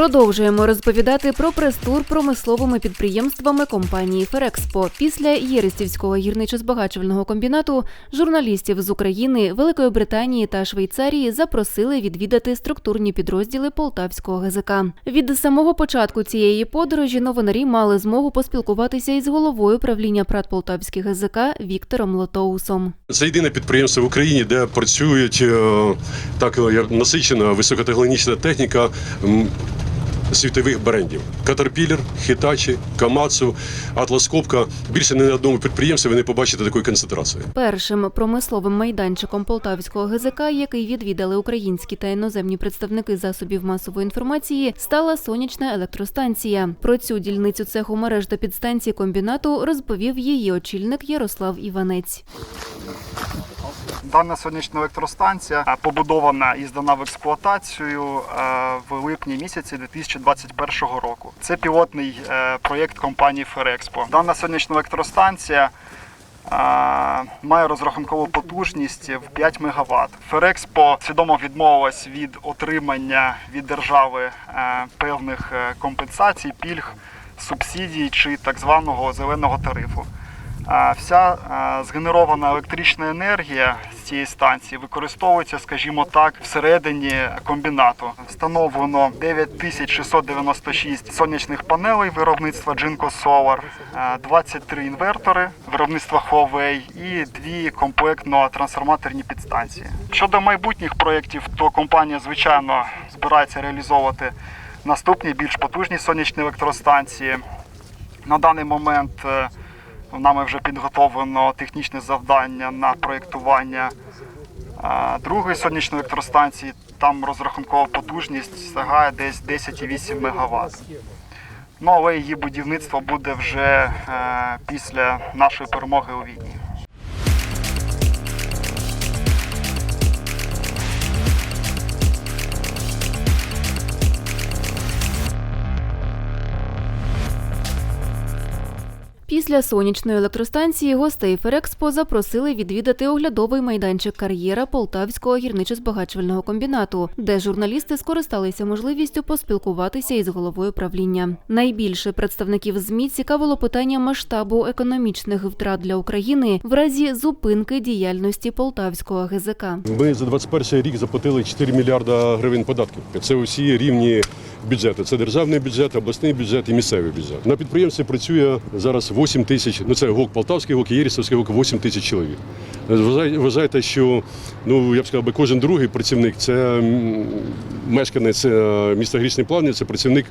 Продовжуємо розповідати про прес-тур промисловими підприємствами компанії Ферекспо. Після Єрестівського гірничо-збагачувального комбінату журналістів з України, Великої Британії та Швейцарії запросили відвідати структурні підрозділи Полтавського ГЗК. Від самого початку цієї подорожі новинарі мали змогу поспілкуватися із головою правління ПРАТ Полтавських ГЗК Віктором Лотоусом. Це єдине підприємство в Україні, де працюють е, так насичена високотехнологічна техніка світових брендів: Caterpillar, Hitachi, Komatsu, Atlas. Більше ні на одному підприємстві ви не побачите такої концентрації. Першим промисловим майданчиком Полтавського ГЗК, який відвідали українські та іноземні представники засобів масової інформації, стала сонячна електростанція. Про цю дільницю цеху мереж та підстанцій комбінату розповів її очільник Ярослав Іванець. Дана сонячна електростанція е, побудована і здана в експлуатацію е, в липні місяці 2021 року. Це пілотний е, проєкт компанії Ферекспо. Дана сонячна електростанція має розрахункову потужність в 5 МВт. Ферекспо свідомо відмовилась від отримання від держави певних компенсацій, пільг, субсидій чи так званого зеленого тарифу. Вся згенерована електрична енергія з цієї станції використовується, скажімо так, всередині комбінату. Встановлено 9696 сонячних панелей виробництва Jinko Solar, а, 23 інвертори виробництва Huawei і дві комплектно-трансформаторні підстанції. Щодо майбутніх проєктів, то компанія, звичайно, збирається реалізовувати наступні більш потужні сонячні електростанції. На даний момент е, Нами вже підготовлено технічне завдання на проєктування другої сонячної електростанції. Там розрахункова потужність сягає десь 10,8 МВт. Ну, але її будівництво буде вже е, після нашої перемоги у війні. Після сонячної електростанції гостей Ферекспо запросили відвідати оглядовий майданчик кар'єра Полтавського гірничо-збагачувального комбінату, де журналісти скористалися можливістю поспілкуватися із головою правління. Найбільше представників ЗМІ цікавило питання масштабу економічних втрат для України в разі зупинки діяльності Полтавського ГЗК. Ми за 21 рік заплатили 4 мільярда гривень податків. Це усі рівні бюджети. Це державний бюджет, обласний бюджет і місцевий бюджет. На підприємстві працює зараз 8 тисяч. Ну це ГОК Полтавський ГОК, Єрісовський ГОК 8 тисяч чоловік. Вважай- Вважайте, що ну я б сказав, кожен другий працівник це мешканець е, міста Грічний Плавні, це працівник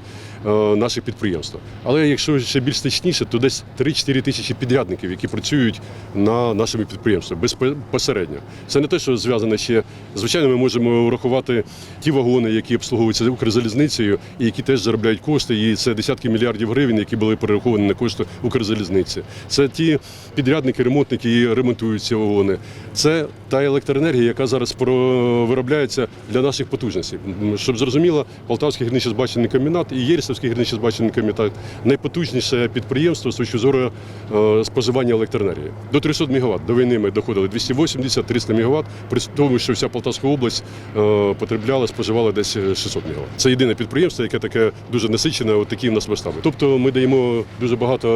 е, наших підприємств. Але якщо ще більш точніше, то десь 3-4 тисячі підрядників, які працюють на нашому підприємстві безпосередньо. Це не те, що зв'язане ще. Звичайно, ми можемо врахувати ті вагони, які обслуговуються Укрзалізницею, і які теж заробляють кошти. І це десятки мільярдів гривень, які були перераховані на кошти Укрзалізниці. Це ті підрядники, ремонтники, які ремонтують ці вагони. Це та електроенергія, яка зараз виробляється для наших потужностей. Щоб зрозуміло, Полтавський гірничо-збагачувальний комбінат і Єрісовський гірничо-збагачувальний комбінат найпотужніше підприємство з точки зору е, споживання електроенергії. До 300 МВт. До війни ми доходили 280-300 МВт, при тому, що вся Полтавська область е, потребляла, споживала десь 600 МВт. Це єдине підприємство, яке таке дуже насичене, от такі в нас масштаби. Тобто ми даємо дуже багато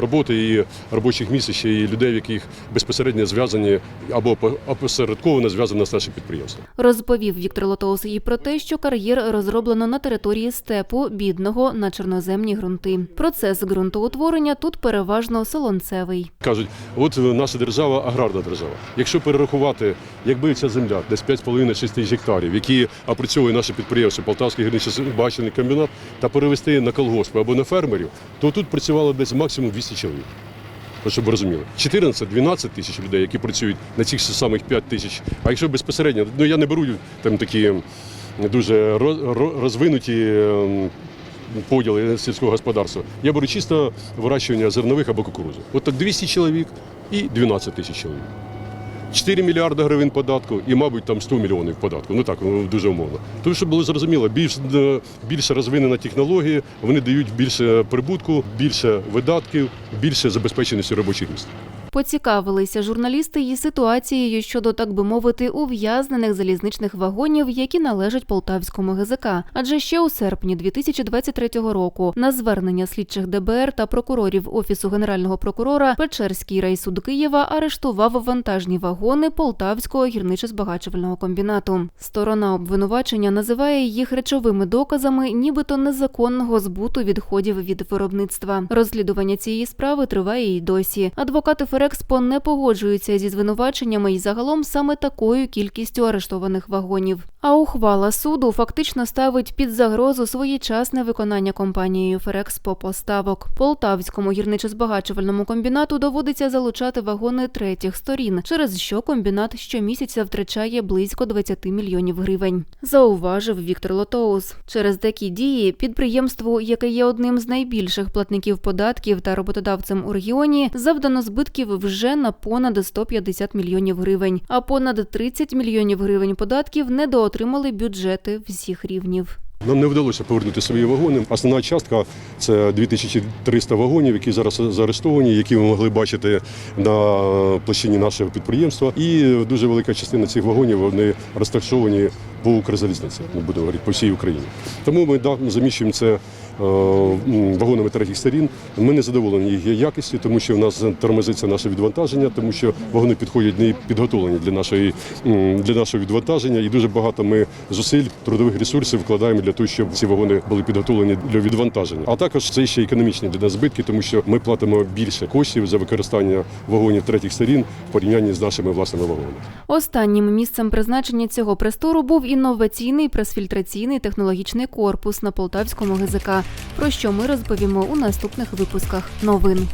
роботи і робочих місць і людей, яких безпосередньо зв'язані або по- опосередковано зв'язані з нашим підприємством. Розповів Віктор Лотоус і про те, що кар'єр розроблено на території степу, бідного на чорноземні ґрунти. Процес ґрунтоутворення тут переважно солонцевий. Кажуть, от наша держава аграрна держава. Якщо перерахувати, якби ця земля десь 5,5-6 тисяч гектарів, які опрацьовує наше підприємство Полтавський гірничо-бачений комбінат, та перевести на колгоспи або на фермерів, то тут працювало десь максимум 200 чоловік. От Щоб ви розуміли, 14-12 тисяч людей, які працюють на цих самих 5 тисяч. А якщо безпосередньо, ну я не беру там такі дуже ро- ро- розвинуті поділи сільського господарства. Я беру чисто вирощування зернових або кукурудзи. От так 200 чоловік і 12 тисяч чоловік. 4 мільярди гривень податку і, мабуть, там 100 мільйонів податку. Ну так, ну, дуже умовно. Тому, щоб було зрозуміло, більш, е, більше розвинена технології, вони дають більше прибутку, більше видатків, більше забезпеченості робочих місць. Поцікавилися журналісти і ситуацією щодо, так би мовити, ув'язнених залізничних вагонів, які належать полтавському ГЗК. Адже ще у серпні 2023 року на звернення слідчих ДБР та прокурорів офісу генерального прокурора Печерський райсуд Києва арештував вантажні вагони полтавського гірничо-збагачувального комбінату. Сторона обвинувачення називає їх речовими доказами, нібито незаконного збуту відходів від виробництва. Розслідування цієї справи триває і досі. Адвокати Ферекспо не погоджуються зі звинуваченнями і загалом саме такою кількістю арештованих вагонів. А ухвала суду фактично ставить під загрозу своєчасне виконання компанією Ферекспо поставок. Полтавському гірничо-збагачувальному комбінату доводиться залучати вагони третіх сторін, через що комбінат щомісяця втрачає близько 20 мільйонів гривень. Зауважив Віктор Лотоус. Через такі дії підприємству, яке є одним з найбільших платників податків та роботодавцем у регіоні, завдано збитків вже на понад 150 мільйонів гривень, а понад 30 мільйонів гривень податків недоотримали бюджети всіх рівнів. Нам не вдалося повернути свої вагони. Основна частка це 2300 вагонів, які зараз заарештовані, які ви могли бачити на площині нашого підприємства. І дуже велика частина цих вагонів вони розташовані по Укрзалізниці, ми будемо говорити, по всій Україні. Тому ми да, заміщуємо це е, вагонами третіх сторін. Ми не задоволені їх якістю, тому що в нас тормозиться наше відвантаження, тому що вагони підходять не підготовлені для нашої для нашого відвантаження, і дуже багато ми зусиль трудових ресурсів вкладаємо для того, щоб ці вагони були підготовлені для відвантаження. А також це ще економічні для нас збитки, тому що ми платимо більше коштів за використання вагонів третіх сторін в порівнянні з нашими власними вагонами. Останнім місцем призначення цього престору був інноваційний пресфільтраційний технологічний корпус на полтавському ГЗК, про що ми розповімо у наступних випусках новин.